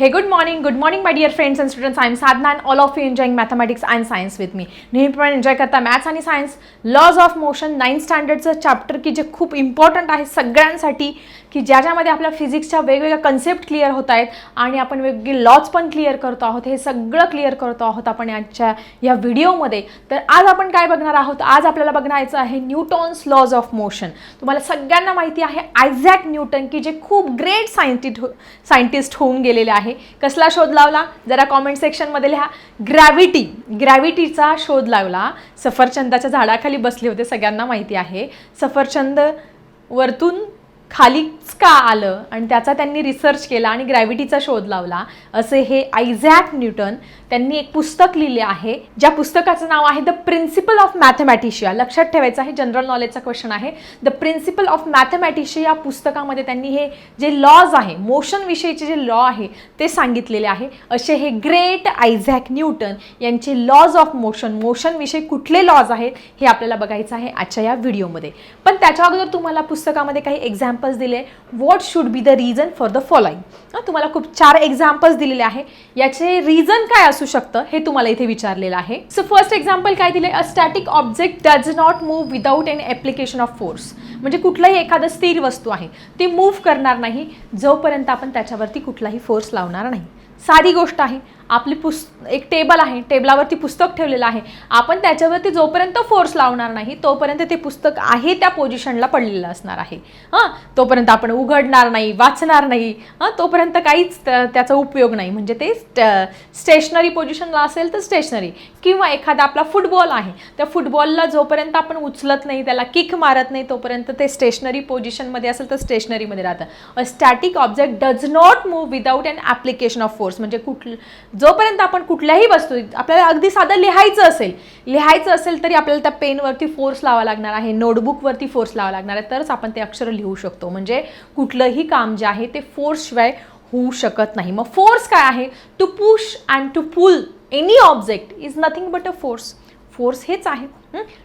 हे good morning good morning my dear friends and students I am Sadhana and all of you enjoying mathematics and science with me नेहमीप्रमाणे enjoy करता maths आणि science laws of motion nine स्टँडर्डचं chapter की जे खूप important आहे सगळ्यांसाठी. की ज्याच्यामध्ये आपल्या फिजिक्सच्या वेगवेगळ्या कन्सेप्ट क्लिअर होत आहेत आणि आपण वेगवेगळे लॉज पण क्लिअर करतो आहोत हे सगळं क्लिअर करतो आहोत आपण आजच्या या व्हिडिओमध्ये तर आज आपण काय बघणार आहोत? आज आपल्याला बघण्याचं आहे न्यूटॉन्स लॉज ऑफ मोशन तुम्हाला सगळ्यांना माहिती आहे आयझॅक न्यूटन की जे खूप ग्रेट सायंटिस्ट सायंटिस्ट होऊन गेलेले आहे. कसला शोध लावला? जरा कॉमेंट सेक्शनमध्ये लिहा. ग्रॅव्हिटी ग्रॅव्हिटीचा शोध लावला. सफरचंदाच्या झाडाखाली बसले होते सगळ्यांना माहिती आहे. सफरचंद वरतून खालीच का आलं? आणि त्याचा त्यांनी रिसर्च केला आणि ग्रॅव्हिटीचा शोध लावला. असे हे आयझॅक न्यूटन त्यांनी एक पुस्तक लिहिले आहे. ज्या पुस्तकाचं नाव आहे द प्रिन्सिपल ऑफ मॅथमॅटिशिया लक्षात ठेवायचं आहे जनरल नॉलेजचा क्वेश्चन आहे. द प्रिन्सिपल ऑफ मॅथमॅटिशिया या पुस्तकामध्ये त्यांनी हे जे लॉज आहे मोशन विषयीचे जे लॉ आहे ते सांगितलेले आहे. असे हे ग्रेट आयझॅक न्यूटन यांचे लॉज ऑफ मोशन मोशनविषयी कुठले लॉज आहेत हे आपल्याला बघायचं आहे आजच्या या व्हिडिओमध्ये पण त्याच्या अगोदर तुम्हाला पुस्तकामध्ये काही एक्झाम्पल एक्झाम्पल्स दिले. What should be the reason for the following तुम्हाला खूप चार एक्झाम्पल्स दिलेले आहे. याचे रिझन काय असू शकतं हे तुम्हाला इथे विचारलेलं आहे. सो फर्स्ट एक्झाम्पल काय दिले a static object does not move without an application of force म्हणजे कुठलाही एखादं स्थिर वस्तू आहे ती मूव्ह करणार नाही जोपर्यंत आपण त्याच्यावरती कुठलाही फोर्स लावणार नाही. साधी गोष्ट आहे आपली पुस् एक टेबल आहे टेबलावरती पुस्तक ठेवलेलं आहे. आपण त्याच्यावरती जोपर्यंत फोर्स लावणार नाही तोपर्यंत ते पुस्तक आहे त्या पोझिशनला पडलेलं असणार आहे. हां? तोपर्यंत आपण उघडणार नाही वाचणार नाही. हां? तोपर्यंत काहीच त्याचा उपयोग नाही. म्हणजे ते स्टेशनरी पोझिशनला असेल तर स्टेशनरी किंवा एखादा आपला फुटबॉल आहे त्या फुटबॉलला जोपर्यंत आपण उचलत नाही त्याला किक मारत नाही तोपर्यंत ते स्टेशनरी पोझिशनमध्ये असेल तर स्टेशनरीमध्ये राहतं. A static object does not move without an application of force म्हणजे कुठलं जोपर्यंत आपण कुठल्याही वस्तू आपल्याला अगदी साधं लिहायचं असेल लिहायचं असेल तरी आपल्याला त्या पेनवरती फोर्स लावा लागणार आहे नोटबुकवरती फोर्स लावा लागणार आहे तरच आपण ते अक्षर लिहू शकतो. म्हणजे कुठलंही काम जे आहे ते फोर्सशिवाय होऊ शकत नाही. मग फोर्स काय आहे? To push and to pull any object is nothing but a force force हेच आहे.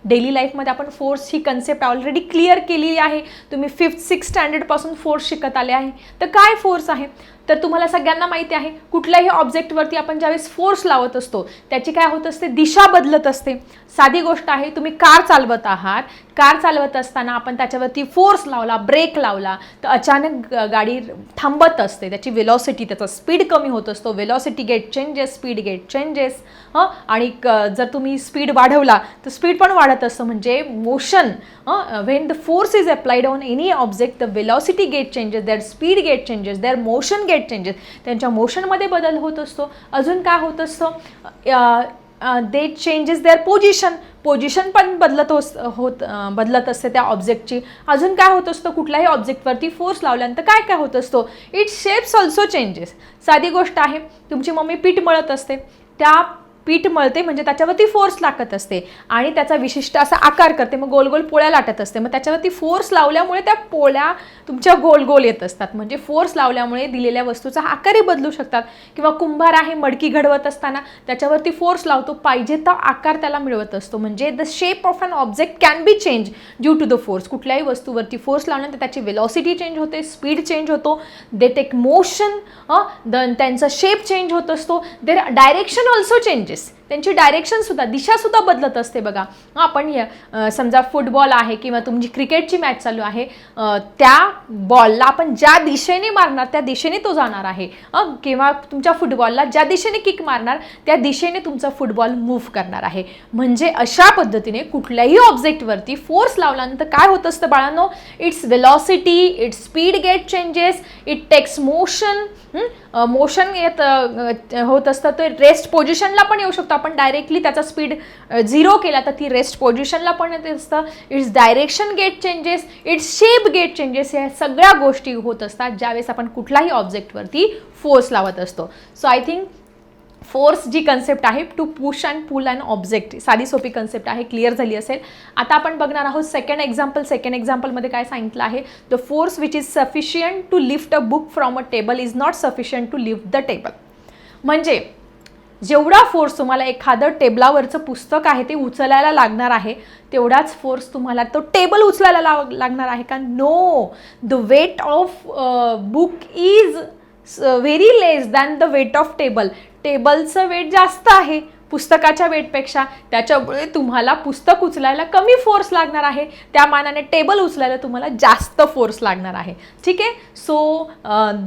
डेली लाईफमध्ये आपण फोर्स ही कन्सेप्ट ऑलरेडी क्लिअर केलेली आहे. तुम्ही फिफ्थ सिक्स स्टँडर्डपासून फोर्स शिकत आले आहे. तर काय फोर्स आहे? तर तुम्हाला सगळ्यांना माहिती आहे कुठल्याही ऑब्जेक्टवरती आपण ज्यावेळेस फोर्स लावत असतो त्याची काय होत असते? दिशा बदलत असते. साधी गोष्ट आहे तुम्ही कार चालवत आहात. कार चालवत असताना आपण त्याच्यावरती फोर्स लावला ब्रेक लावला तर अचानक गाडी थांबत असते. त्याची वेलॉसिटी त्याचा स्पीड कमी होत असतो. Velocity get changes speed get changes हं? आणि क- जर तुम्ही स्पीड वाढवला तर स्पीड पण वाढत असतं. म्हणजे motion when the force is applied on any object the velocity get changes their speed get changes their motion get changes त्यांच्या मोशनमध्ये बदल होत असतो. अजून काय होत असतं? They changes their position position पण बदलत होत बदलत असते त्या ऑब्जेक्टची अजून काय होत असतं? कुठल्याही ऑब्जेक्टवरती फोर्स लावल्यानंतर काय काय होत असतो? इट शेप्स ऑल्सो चेंजेस साधी गोष्ट आहे. तुमची मम्मी पीठ मळत असते. त्या पीठ मळते म्हणजे त्याच्यावरती फोर्स लागत असते. आणि त्याचा विशिष्ट असा आकार करते मग गोल गोल पोळ्या लाटत असते. मग त्याच्यावरती फोर्स लावल्यामुळे त्या पोळ्या तुमच्या गोल गोल येत असतात. म्हणजे फोर्स लावल्यामुळे दिलेल्या वस्तूचा आकारही बदलू शकतात. किंवा कुंभार आहे मडकी घडवत असताना त्याच्यावरती फोर्स लावतो पाहिजे तर आकार त्याला मिळवत असतो. म्हणजे the shape of an object can be change due to the force कुठल्याही वस्तूवरती फोर्स लावल्यानंतर त्याची वेलॉसिटी चेंज होते स्पीड चेंज होतो. दे टेक मोशन दन त्यांचा शेप चेंज होत असतो. Their direction also changes practice त्यांची डायरेक्शनसुद्धा दिशासुद्धा बदलत असते बघा. आपण समजा फुटबॉल आहे किंवा तुमची क्रिकेटची मॅच चालू आहे त्या बॉलला आपण ज्या दिशेने मारणार त्या दिशेने तो जाणार आहे. किंवा तुमच्या फुटबॉलला ज्या दिशेने किक मारणार त्या दिशेने तुमचा फुटबॉल मूव्ह करणार आहे. म्हणजे अशा पद्धतीने कुठल्याही ऑब्जेक्टवरती फोर्स लावल्यानंतर काय होत असतं बाळांनो? Its velocity its speed get changes it takes motion motion येत होत असतं तर रेस्ट पोझिशनला पण येऊ शकतो. आपण डायरेक्टली त्याचा स्पीड झिरो केला तर ती रेस्ट पोझिशनला पण येत असतं. Its direction get changes its shape get changes या सगळ्या गोष्टी होत असतात. ज्यावेळेस आपण कुठल्याही ऑब्जेक्टवरती फोर्स लावत असतो. सो आय थिंक फोर्स जी कन्सेप्ट आहे to push and pull and object साधी सोपी कन्सेप्ट आहे क्लिअर झाली असेल. आता आपण बघणार आहोत सेकंड एक्झाम्पल सेकंड एक्झाम्पलमध्ये काय सांगितलं आहे? The force which is sufficient to lift a book from a table is not sufficient to lift the table म्हणजे जेवढा फोर्स तुम्हाला एखादं टेबलावरचं पुस्तक आहे ते उचलायला लागणार आहे तेवढाच फोर्स तुम्हाला तो टेबल उचलायला लाग लागणार आहे. का no the weight of book is very less than the weight of table टेबलचं weight जास्त आहे पुस्तकाच्या वेटपेक्षा त्याच्यामुळे तुम्हाला पुस्तक उचलायला कमी फोर्स लागणार आहे. त्या मानाने टेबल उचलायला तुम्हाला जास्त फोर्स लागणार आहे. ठीक आहे? So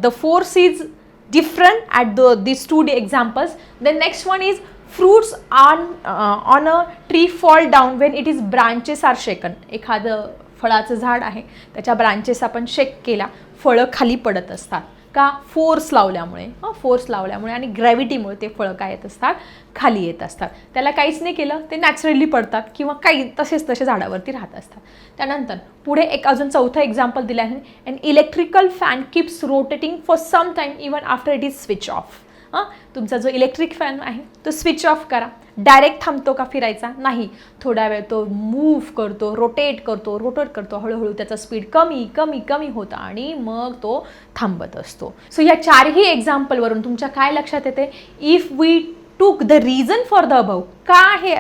the force is different at the these two examples the next one is fruits on uh, on a tree fall down when it is branches are shaken एखादं फळाचं झाड आहे त्याच्या ब्रांचेस आपण शेक केला फळं खाली पडत असतात का फोर्स लावल्यामुळे फोर्स लावल्यामुळे आणि ग्रॅव्हिटीमुळे ते फळं काय येत असतात? खाली येत असतात. त्याला काहीच नाही केलं ते नॅचरली पडतात किंवा काही तसेच तसे झाडावरती राहत असतात. त्यानंतर पुढे एक अजून चौथं एक्झाम्पल दिलं आहे and electrical fan keeps rotating for some time even after it is switch off हां? तुमचा जो इलेक्ट्रिक फॅन आहे तो स्विच ऑफ करा. डायरेक्ट थांबतो का फिरायचा? नाही. थोडा वेळ तो मूव्ह करतो रोटेट करतो रोटेट करतो. हळूहळू त्याचा स्पीड कमी कमी कमी होतं आणि मग तो थांबत असतो. सो या चारही एक्झाम्पलवरून तुमच्या काय लक्षात येते? If we took the reason for the above का हे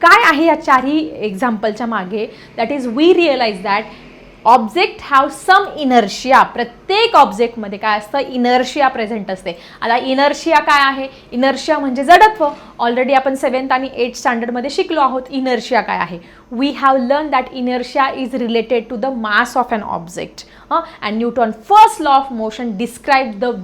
काय आहे या चारही एक्झाम्पलच्या मागे? That is we realize that object have some inertia. प्रत्येक ऑब्जेक्टमध्ये काय असतं? इनर्शिया प्रेझेंट असते. आता इनर्शिया काय आहे? इनर्शिया म्हणजे जडत्व. ऑलरेडी आपण सेवन्थ आणि एट स्टँडर्डमध्ये शिकलो आहोत इनर्शिया काय आहे. We have learn that inertia is related to the mass of an object and Newton first law of motion describe the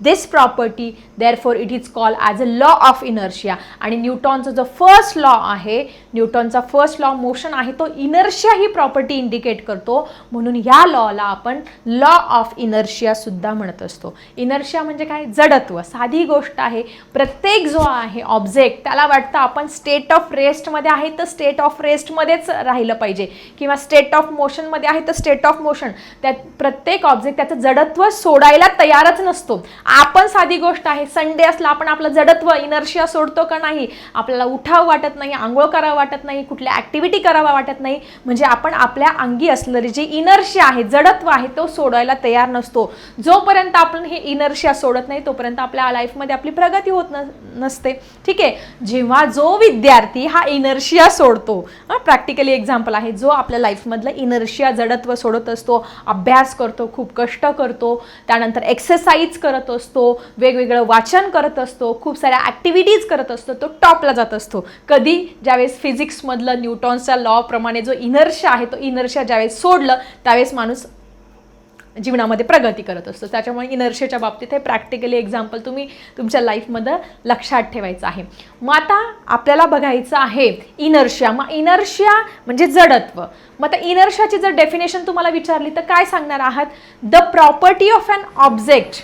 this property therefore it is call as a law of inertia आणि न्यूटॉनचा जो first law आहे न्यूटनचा first law motion आहे तो inertia ही property indicate करतो. म्हणून ह्या लॉला आपण लॉ ऑफ इनर्शिया सुद्धा म्हणत असतो. इनर्शिया म्हणजे काय? जडत्व. साधी गोष्ट आहे प्रत्येक जो आहे ऑब्जेक्ट त्याला वाटतं आपण स्टेट ऑफ रेस्टमध्ये आहे तर स्टेट ऑफ रेस्टमध्येच राहिलं पाहिजे. किंवा स्टेट ऑफ मोशनमध्ये आहे तर स्टेट ऑफ मोशन त्यात प्रत्येक ऑब्जेक्ट त्याचं जडत्व सोडायला तयारच नसतो. आपण साधी गोष्ट आहे संडे असला आपण आपलं जडत्व इनर्शिया सोडतो का नाही? आपल्याला उठावं वाटत नाही आंघोळ करावं वाटत नाही कुठल्या ॲक्टिव्हिटी करावा वाटत नाही. म्हणजे आपण आपल्या अंगी असलेली जी इनर्शिया आहे जडत्व आहे तो सोडायला तयार नसतो. जोपर्यंत आपण हे इनर्शिया सोडत नाही तोपर्यंत आपल्या लाईफमध्ये आपली प्रगती होत नसते. ठीक आहे? जेव्हा जो विद्यार्थी हा इनर्शिया सोडतो प्रॅक्टिकली एक्झाम्पल आहे जो आपल्या लाईफमधलं इनर्शिया जडत्व सोडत असतो अभ्यास करतो खूप कष्ट करतो त्यानंतर एक्सरसाइज करत असतो वेगवेगळं वाचन करत असतो खूप साऱ्या ॲक्टिव्हिटीज करत असतो तो टॉपला जात असतो. कधी? ज्यावेळेस फिजिक्समधलं न्यूटॉन्सच्या लॉ प्रमाणे जो इनर्शिया आहे तो इनर्शिया ज्यावेळेस सोडलं त्यावेळेस माणूस जीवनामध्ये प्रगती करत असतो. त्याच्यामुळे इनर्शियाच्या बाबतीत हे प्रॅक्टिकली एक्झाम्पल तुम्ही तुमच्या लाईफमध्ये लक्षात ठेवायचं आहे. मग आता आपल्याला बघायचं आहे इनर्शिया मग इनर्शिया म्हणजे जडत्व. मग आता इनर्शियाची जर डेफिनेशन तुम्हाला विचारली तर काय सांगणार आहात? The property of an object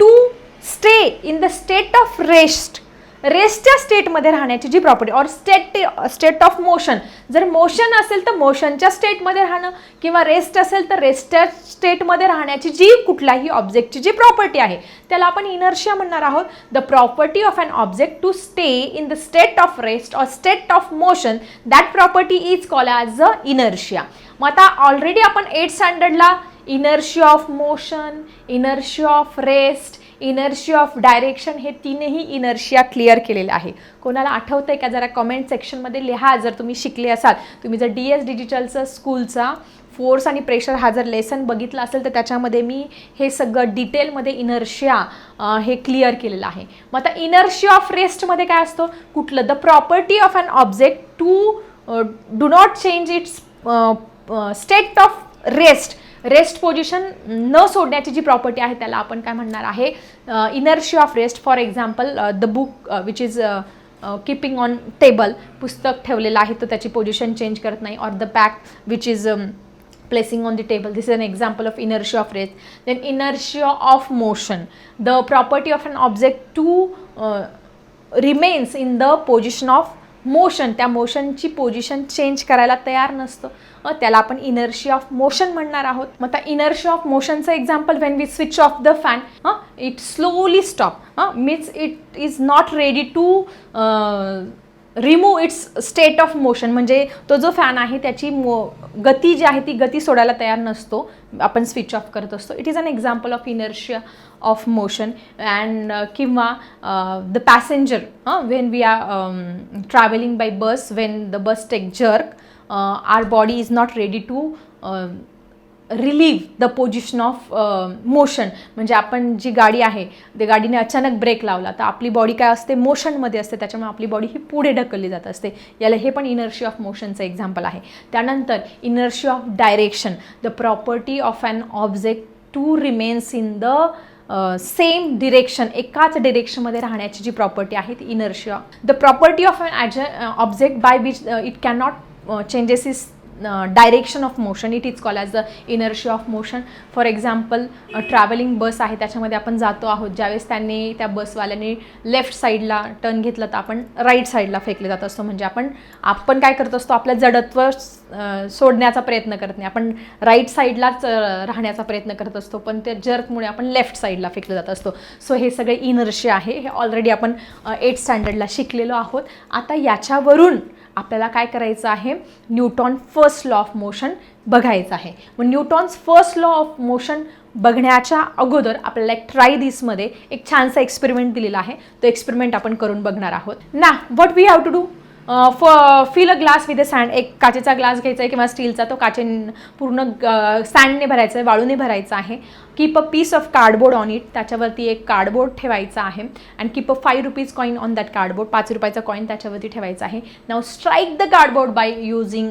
to stay in the state of rest रेस्टच्या स्टेटमध्ये राहण्याची जी property or state state of motion जर मोशन असेल तर मोशनच्या स्टेटमध्ये राहणं किंवा रेस्ट असेल तर रेस्टच्या स्टेटमध्ये राहण्याची जी कुठल्याही ऑब्जेक्टची जी प्रॉपर्टी आहे त्याला आपण इनर्शिया म्हणणार आहोत. The property of an object to stay in the state of rest or state of motion that property is call as a inertia मग आता ऑलरेडी आपण eight स्टँडर्डला inertia of motion inertia of rest inertia of direction हे तीनही inertia clear केलेलं आहे. कोणाला आठवतं आहे का? जरा कमेंट सेक्शनमध्ये लिहा जर तुम्ही शिकले असाल. तुम्ही जर डी एस डिजिटलचं स्कूलचा फोर्स आणि प्रेशर हा जर लेसन बघितला असेल तर त्याच्यामध्ये मी हे सगळं डिटेलमध्ये इनर्शिया हे क्लिअर केलेलं आहे. मग आता इनर्शिया ऑफ रेस्टमध्ये काय असतं? कुठलं? The property of an object to do not change its state of rest rest position न सोडण्याची जी प्रॉपर्टी आहे त्याला आपण काय म्हणणार आहे? Inertia of rest for example the book which is keeping on table पुस्तक ठेवलेलं आहे तर त्याची पोझिशन चेंज करत नाही. Or the pack which is placing on the table. This is an example of inertia of rest. Then inertia of motion. The property of an object to uh, remains in the position of motion त्या मोशनची position change करायला तयार नसतं. त्याला आपण inertia of motion म्हणणार आहोत. मग त्या inertia of मोशनचं example when we switch off the fan it slowly stop means it is not ready to remove its state of motion म्हणजे तो जो फॅन आहे त्याची मो गती जी आहे ती गती सोडायला तयार नसतो. आपण स्विच ऑफ करत असतो. It is an example of inertia of motion and किंवा the passenger when we are travelling by bus when the bus take jerk our body is not ready to relieve the position of motion म्हणजे आपण जी गाडी आहे ते गाडीने अचानक break लावला तर आपली बॉडी काय असते? मोशनमध्ये असते. त्याच्यामुळे आपली बॉडी ही पुढे ढकलली जात असते. याला हे पण इनर्शी ऑफ मोशनचं एक्झाम्पल आहे. त्यानंतर inertia of direction the property of an object to remains in the same direction एकाच डिरेक्शनमध्ये राहण्याची जी प्रॉपर्टी आहे ती inertia the property of an as object by which it can not changes is direction of motion it is call as the inertia of motion for example travelling bus आहे त्याच्यामध्ये आपण जातो आहोत. ज्यावेळेस त्यांनी त्या बसवाल्याने लेफ्ट साईडला टर्न घेतलं तर आपण राईट साईडला फेकले जात असतो. म्हणजे आपण आपण काय करत असतो? आपलं जडत्व सोडण्याचा प्रयत्न करत नाही. आपण राईट साईडलाच राहण्याचा प्रयत्न करत असतो. पण त्या जर्कमुळे आपण लेफ्ट साईडला फेकलं जात असतो. सो हे सगळे इनर्शी आहे. हे ऑलरेडी आपण एट स्टँडर्डला शिकलेलो आहोत. आता याच्यावरून आपल्याला काय करायचं आहे? Newton first law of motion बघायचं आहे. मग Newton's first law of motion बघण्याच्या अगोदर आपल्याला एक ट्राय दिसमध्ये एक छानसा एक्सपेरिमेंट दिलेला आहे. तो एक्सपेरिमेंट आपण करून बघणार आहोत. ना what we have to do फ fill a glass with a sand एक काचेचा ग्लास घ्यायचा आहे किंवा स्टीलचा तो काचे पूर्ण सँडने भरायचा आहे वाळूने भरायचा आहे. Keep a piece of cardboard on it त्याच्यावरती एक कार्डबोर्ड ठेवायचा आहे. And keep a five rupees coin on that cardboard पाच रुपयाचा कॉईन त्याच्यावरती ठेवायचा आहे. Now strike the cardboard by using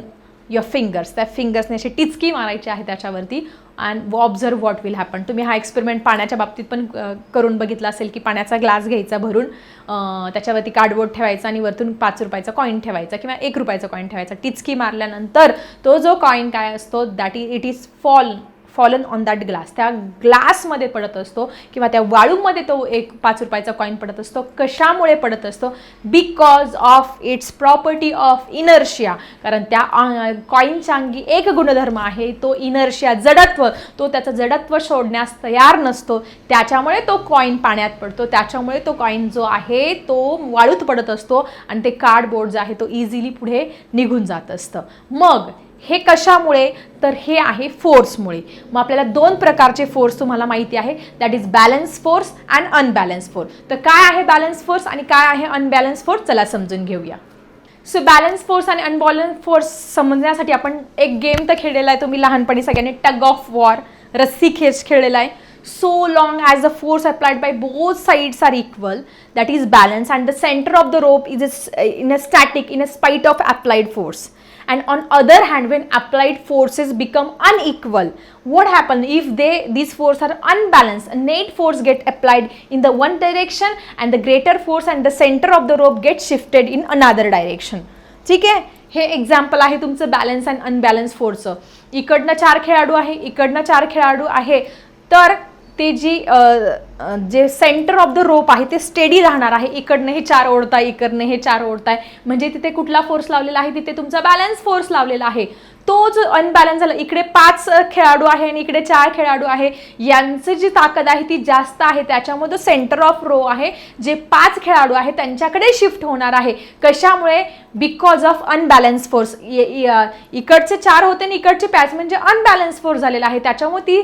your fingers त्या फिंगर्सने अशी टिचकी मारायची आहे त्याच्यावरती. And observe what will happen तुम्ही हा एक्सपेरिमेंट पाण्याच्या बाबतीत पण करून बघितला असेल की पाण्याचा ग्लास घ्यायचा भरून त्याच्यावरती कार्डबोर्ड ठेवायचा आणि वरतून पाच रुपयाचा कॉईन ठेवायचा किंवा एक रुपयाचा कॉईन ठेवायचा. टिचकी मारल्यानंतर तो जो कॉईन काय असतो that is it is fall fallen on that glass त्या ग्लासमध्ये पडत असतो किंवा त्या वाळूमध्ये तो एक पाच रुपयाचा कॉईन पडत असतो. कशामुळे पडत असतो? Because of its property of inertia कारण त्या कॉईनच्या अंगी एक गुणधर्म आहे तो इनर्शिया जडत्व. तो त्याचं जडत्व सोडण्यास तयार नसतो. त्याच्यामुळे तो कॉईन पाण्यात पडतो. त्याच्यामुळे तो कॉईन जो आहे तो वाळूत पडत असतो. आणि ते कार्डबोर्ड जो आहे तो इझिली पुढे निघून जात असतं. मग हे कशामुळे? तर हे आहे फोर्समुळे मग आपल्याला दोन प्रकारचे फोर्स तुम्हाला माहिती आहे. That is balance force and unbalance force तर काय आहे बॅलन्स फोर्स आणि काय आहे अनबॅलन्स फोर्स चला समजून घेऊया. सो बॅलन्स फोर्स आणि अनबॅलन्स फोर्स समजण्यासाठी आपण एक गेम तर खेळलेला आहे तुम्ही लहानपणी सगळ्यांनी. टग ऑफ वॉर रस्सी खेच खेळलेला आहे. So long as the force applied by both sides are equal that is balance and the center of the rope is a s- in a static in a spite of applied force. And on other hand when applied forces become unequal what happens if they these forces are unbalanced a net force get applied in the one direction and the greater force and the center of the rope get shifted in another direction ठीक आहे हे example आहे तुमचं balance and unbalance फोर्सचं इकडनं चार खेळाडू आहे इकडनं चार खेळाडू आहे तर ते जी जे सेंटर ऑफ द रोप आहे ते स्टेडी राहणार आहे. इकडनं हे चार ओढताय इकडनं हे चार ओढताय. म्हणजे तिथे कुठला फोर्स लावलेला आहे? तिथे तुमचा बॅलन्स फोर्स लावलेला आहे. तोच अनबॅलन्स झाला. इकडे पाच खेळाडू आहे आणि इकडे चार खेळाडू आहे. यांची जी ताकद आहे ती जास्त आहे. त्याच्यामध्ये सेंटर ऑफ रो आहे. जे पाच खेळाडू आहे त्यांच्याकडे शिफ्ट होणार आहे. कशामुळे? बिकॉज ऑफ अनबॅलन्स फोर्स इकडचे चार होते आणि इकडचे पॅच म्हणजे अनबॅलन्स फोर्स झालेला आहे. त्याच्यामुळे ती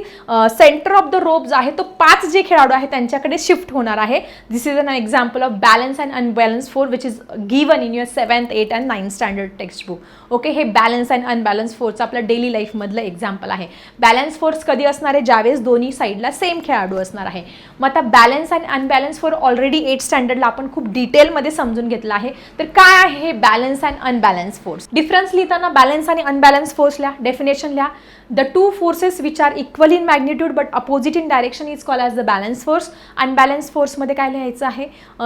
सेंटर ऑफ द रोप जो आहे तो पाच जे खेळाडू आहे त्यांच्याकडे शिफ्ट होणार आहे. This is an example of balance and unbalance force which is given in your seventh eight and ninth standard text book okay हे बॅलन्स अँड अनबॅलन्स फोर्सचं आपल्या डेली लाईफमधलं एक्झाम्पल आहे. बॅलन्स फोर्स कधी असणार आहे? ज्यावेळेस दोन्ही साईडला सेम खेळाडू असणार आहे. मग आता balance and unbalance force already eight स्टँडर्डला आपण खूप डिटेलमध्ये समजून घेतलं आहे. तर काय आहे हे balance balance and unbalance force difference लिहिताना बॅलन्स आणि अनबॅलन्स फोर्स लिहा डेफिनेशन लिहा. The two forces which are equal in magnitude but opposite in direction is call as the balance force unbalance फोर्समध्ये काय लिहायचं आहे?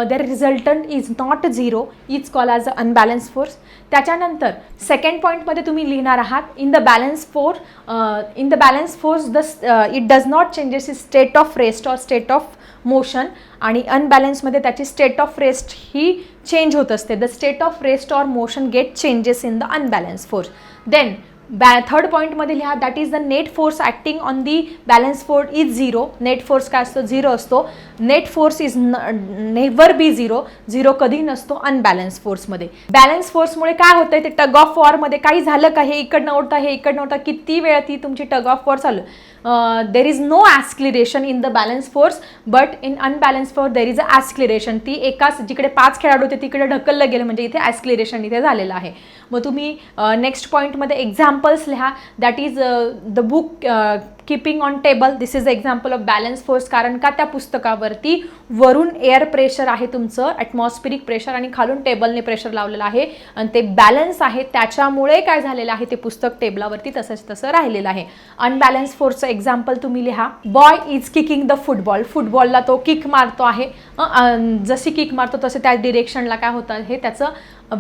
Their resultant is not zero is call as a unbalance force त्याच्यानंतर second पॉईंटमध्ये तुम्ही लिहिणार आहात in the balance force in the balance force the it does not changes is state of rest or state of motion आणि अनबॅलन्समध्ये त्याची state of rest ही change होत असते. The state of rest or motion get changes in the unbalance force then बॅ third पॉईंटमध्ये लिहा that is the net force acting on the balance force is zero net force काय असतो? Zero असतो. Net force is never be zero zero कधी नसतो unbalance फोर्समध्ये balance फोर्समुळे काय होतं ते टग ऑफ वॉरमध्ये काही झालं का? हे इकडनं ओढता हे इकडनं ओढता किती वेळ ती तुमची टग ऑफ वॉर चालू there is no acceleration in the balance force but in unbalance force there is a acceleration ती एकाच जिकडे पाच खेळाडू होते तिकडे ढकललं गेलं म्हणजे इथे ॲस्क्लिरेशन इथे झालेलं आहे. मग तुम्ही नेक्स्ट पॉईंटमध्ये एक्झाम्पल्स लिहा. That is the book keeping on table this is example of balance force कारण का त्या पुस्तकावरती वरून एअर प्रेशर आहे तुमचं ॲटमॉस्फिरिक प्रेशर आणि खालून टेबलने प्रेशर लावलेलं आहे आणि ते बॅलन्स आहे त्याच्यामुळे काय झालेलं आहे ते पुस्तक टेबलावरती तसंच तसं राहिलेलं आहे अनबॅलन्स फोर्सचं एक्झाम्पल तुम्ही लिहा boy is kicking the football फुटबॉलला तो किक मारतो आहे जशी किक मारतो तसे त्या डिरेक्शनला काय होतं हे त्याचं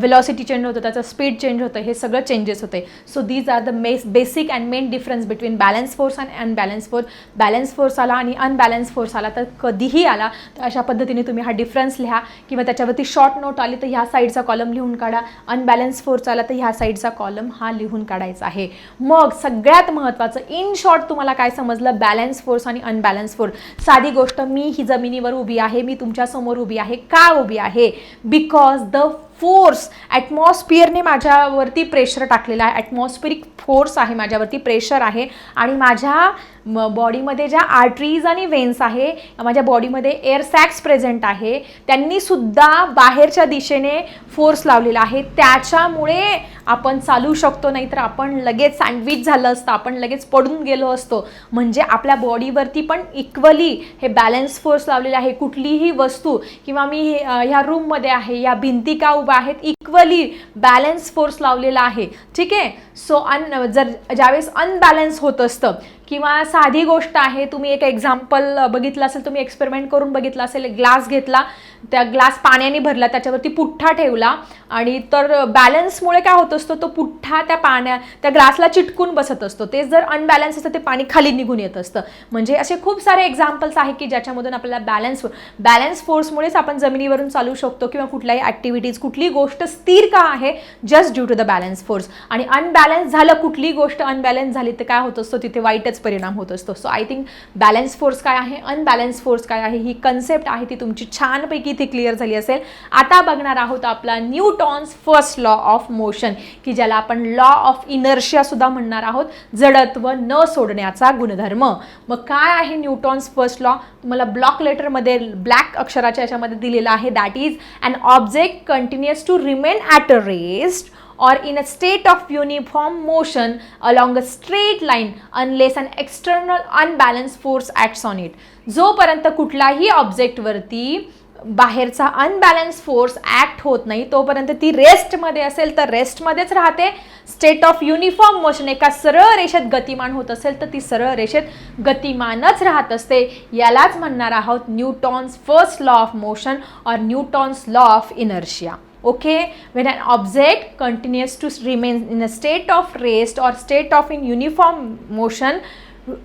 वेलॉसिटी चेंज होतं त्याचं स्पीड चेंज होतं हे सगळं चेंजेस होते. So these are the mess basic and main difference between balance force and unbalance force balance force आला आणि अनबॅलन्स फोर्स आला तर कधीही आला तर अशा पद्धतीने तुम्ही हा डिफरन्स लिहा. किंवा त्याच्यावरती शॉर्ट नोट आली तर ह्या साईडचा कॉलम लिहून काढा. अनबॅलन्स फोर्स आला तर ह्या साईडचा कॉलम हा लिहून काढायचा आहे. मग सगळ्यात महत्त्वाचं इन शॉर्ट तुम्हाला काय समजलं? बॅलन्स फोर्स आणि अनबॅलन्स फोर्स साधी गोष्ट मी ही जमिनीवर उभी आहे मी तुमच्यासमोर उभी आहे का उभी आहे? बिकॉज द फोर्स ॲटमॉस्फिअरने माझ्यावरती प्रेशर टाकलेला आहे. ॲटमॉस्फिरिक फोर्स आहे माझ्यावरती प्रेशर आहे आणि माझ्या म बॉडीमध्ये ज्या आर्टरीज आणि वेन्स आहे माझ्या बॉडीमध्ये एअर सॅक्स प्रेझेंट आहे त्यांनी सुद्धा बाहेरच्या दिशेने फोर्स लावलेला आहे. त्याच्यामुळे आपण चालू शकतो नाहीतर आपण लगेच सँडविच झालं असतं आपण लगेच पडून गेलो असतो. म्हणजे आपल्या बॉडीवरती पण इक्वली हे बॅलन्स फोर्स लावलेले आहे. कुठलीही वस्तू किंवा मी ह्या रूममध्ये आहे या भिंती का उभ्या आहेत इक्वली बॅलन्स फोर्स लावलेला आहे. ठीक? आहे सो अन जर ज्यावेळेस अनबॅलन्स होत असतं किंवा साधी गोष्ट आहे तुम्ही एक एक्झाम्पल बघितलं असेल तुम्ही एक्सपेरिमेंट करून बघितलं असेल ग्लास घेतला त्या ग्लास पाण्याने भरला त्याच्यावरती पुठ्ठा ठेवला आणि तर बॅलन्समुळे काय होत असतं तो पुठ्ठा त्या पाण्या त्या ग्लासला चिटकून बसत असतो. ते जर अनबॅलन्स असतं ते पाणी खाली निघून येत असतं. म्हणजे असे खूप सारे एक्झाम्पल्स आहे की ज्याच्यामधून आपल्याला बॅलन्स बॅलन्स फोर्समुळेच आपण जमिनीवरून चालू शकतो किंवा कुठल्याही ॲक्टिव्हिटीज कुठली गोष्ट स्थिर का आहे just due to the balance force आणि अनबॅलन्स झालं कुठली गोष्ट अनबॅलन्स झाली तर काय होत असतो तिथे वाईटच परिणाम होत असतो. So I think balance force काय आहे? अनबॅलन्स फोर्स काय आहे? ही कन्सेप्ट आहे ती तुमची छानपैकी इथे क्लिअर झाली असेल. आता बघणार आहोत आपला Newton's first law of motion की ज्याला आपण लॉ ऑफ इनर्शिया सुद्धा म्हणणार आहोत. जडत्व न सोडण्याचा गुणधर्म. मग काय आहे न्यूटॉन्स फर्स्ट लॉ तुम्हाला ब्लॉक लेटरमध्ये ब्लॅक अक्षराच्या याच्यामध्ये दिलेलं आहे. That is an object continuous to remain at a rest or in a state of uniform motion along a straight line unless an external unbalanced force acts on it. जोपर्यंत कुठलाही ऑब्जेक्टवरती बाहेरचा unbalance force act होत नाही तोपर्यंत ती रेस्टमध्ये असेल तर रेस्टमध्येच राहते. स्टेट ऑफ युनिफॉर्म मोशन एका सरळ रेषेत गतिमान होत असेल तर ती सरळ रेषेत गतिमानच राहत असते. यालाच म्हणणार आहोत Newton's first law of motion और Newton's law of inertia okay when an object continues to remain in a state of rest or state of in uniform motion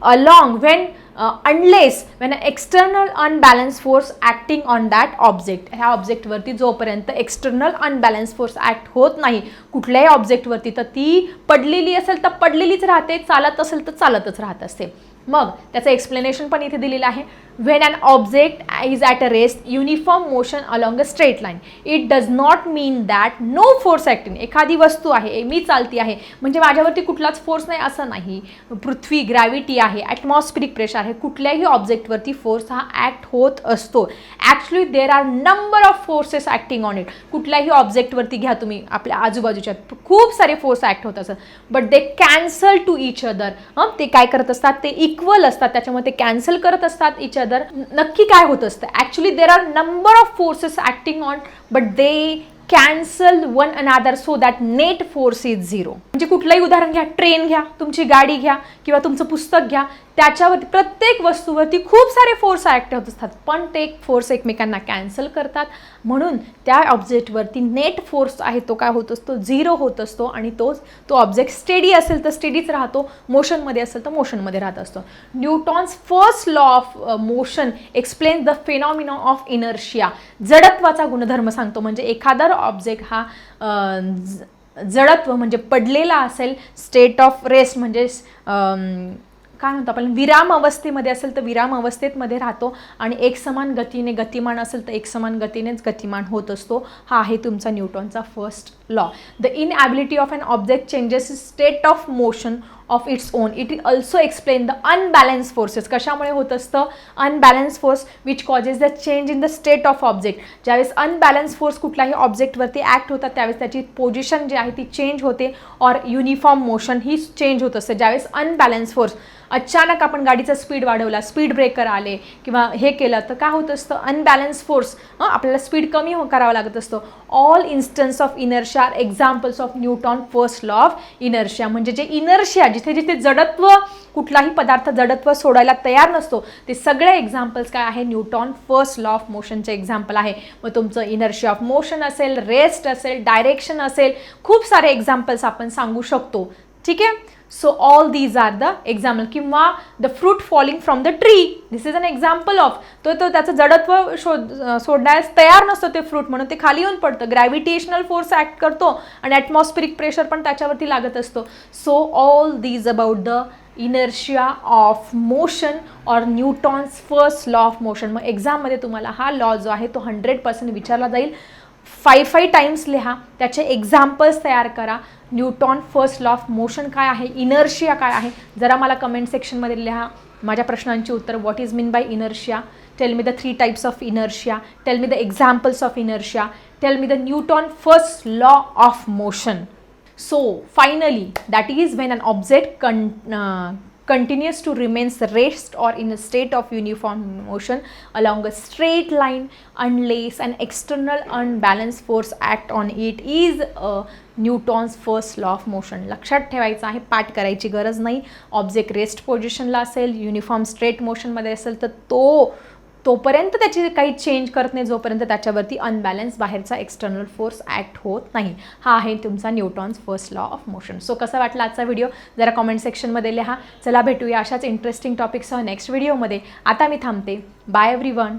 along when uh, unless when an external unbalanced force acting on that object ह्या ऑब्जेक्टवरती जोपर्यंत external unbalance force act होत नाही कुठल्याही ऑब्जेक्टवरती तर ती पडलेली असेल तर पडलेलीच राहते चालत असेल तर चालतच राहत असते मग त्याचं एक्सप्लेनेशन पण इथे दिलेलं आहे when an object is at a rest uniform motion along a straight line it does not mean that no force acting एखादी वस्तू आहे मी चालती आहे म्हणजे माझ्यावरती कुठलाच फोर्स नाही असं नाही. पृथ्वी ग्रॅव्हिटी आहे ॲटमॉस्फिरिक प्रेशर आहे कुठल्याही ऑब्जेक्टवरती फोर्स हा ॲक्ट होत असतो. Actually there are number of forces acting on it कुठल्याही ऑब्जेक्टवरती घ्या तुम्ही आपल्या आजूबाजूच्या खूप सारे फोर्स ॲक्ट होत असतात. But they cancel to each other हं ते काय करत असतात? ते इक्वल असतात. त्याच्यामुळे ते कॅन्सल करत असतात इच अदर नक्की काय होत असतं? Actually there are number of forces acting on but they cancel one another so that net force is zero म्हणजे कुठलंही उदाहरण घ्या ट्रेन घ्या तुमची गाडी घ्या किंवा तुमचं पुस्तक घ्या त्याच्यावरती प्रत्येक वस्तूवरती खूप सारे फोर्स ॲक्ट होत असतात. पण ते फोर्स एकमेकांना कॅन्सल करतात. म्हणून त्या ऑब्जेक्टवरती नेट फोर्स आहे तो काय होत असतो? झिरो होत असतो आणि तोच तो ऑब्जेक्ट स्टेडी असेल तर स्टेडीच राहतो. मोशनमध्ये असेल तर मोशनमध्ये राहत असतो. Newton's first law of motion explain the phenomena of inertia जडत्वाचा गुणधर्म सांगतो. म्हणजे एखादा ऑब्जेक्ट हा ज- जडत्व म्हणजे पडलेला असेल स्टेट ऑफ रेस्ट म्हणजे काय म्हणतो आपण विराम अवस्थेमध्ये असेल तर विराम अवस्थेमध्ये राहतो आणि एकसमान गतीने गतिमान असेल तर एकसमान गतीनेच गतिमान होत असतो. हा आहे तुमचा न्यूटॉनचा first law. The inability of an object changes its state of motion of its own it also explain the unbalance forces कशामुळे होत असतं? Unbalance force which causes the change in the state of object ज्यावेळेस unbalance force कुठल्याही ऑब्जेक्टवरती act होतात त्यावेळेस त्याची position जी आहे ती चेंज होते और युनिफॉर्म मोशन ही चेंज होत असते. ज्यावेळेस अनबॅलन्स फोर्स अचानक आपण गाडीचा स्पीड वाढवला स्पीड ब्रेकर आले किंवा हे केलं तर काय होत असतं? अनबॅलन्स फोर्स आपल्याला स्पीड कमी हो करावं लागत असतो. All instance of inertia are examples of Newton first law of inertia म्हणजे जे इनर्शिया जिथे जिथे जडत्व कुठलाही पदार्थ जडत्व सोडायला तयार नसतो ते सगळे एक्झाम्पल्स काय आहे? न्यूटॉन फर्स्ट लॉ ऑफ मोशनचे एक्झाम्पल आहे. मग तुमचं इनर्शिया ऑफ मोशन असेल रेस्ट असेल डायरेक्शन असेल खूप सारे एक्झाम्पल्स आपण सांगू शकतो. ठीक आहे? So all these are the example किंवा the fruit falling from the tree this is an example of तो तो त्याचं जडत्व शोध सोडण्यास तयार नसतं ते फ्रूट म्हणून ते खाली येऊन पडतं. ग्रॅव्हिटेशनल फोर्स ॲक्ट करतो आणि ॲटमॉस्फिरिक प्रेशर पण त्याच्यावरती लागत असतो. So all these about the inertia of motion और Newton's first law of motion मग एक्झाममध्ये तुम्हाला हा लॉ जो आहे तो हंड्रेड पर्सेंट विचारला जाईल. फाय फाय टाईम्स लिहा. त्याचे एक्झाम्पल्स तयार करा. Newton first law of motion काय आहे? इनर्शिया काय आहे? जरा मला कमेंट सेक्शनमध्ये लिहा. माझ्या प्रश्नांची उत्तर what is mean by inertia tell me the three types of inertia tell me the examples of inertia tell me the Newton first law of motion so finally that is when an object कं continues to remains rest or in a state of uniform motion along a straight line unless an external unbalanced force act on it is a Newton's first law of motion लक्षात ठेवायचं आहे पाठ करायची गरज नाही object rest पोझिशनला असेल uniform straight मोशनमध्ये असेल तर तो तोपर्यंत त्याची काही चेंज करत नाही जोपर्यंत त्याच्यावरती अनबॅलन्स बाहेरचा एक्सटर्नल फोर्स ॲक्ट होत नाही. हा आहे तुमचा Newton's first law of motion so कसा वाटला आजचा व्हिडिओ जरा कॉमेंट सेक्शनमध्ये लिहा. चला भेटूया अशाच इंटरेस्टिंग टॉपिकसह नेक्स्ट व्हिडिओमध्ये आता मी थांबते. Bye every one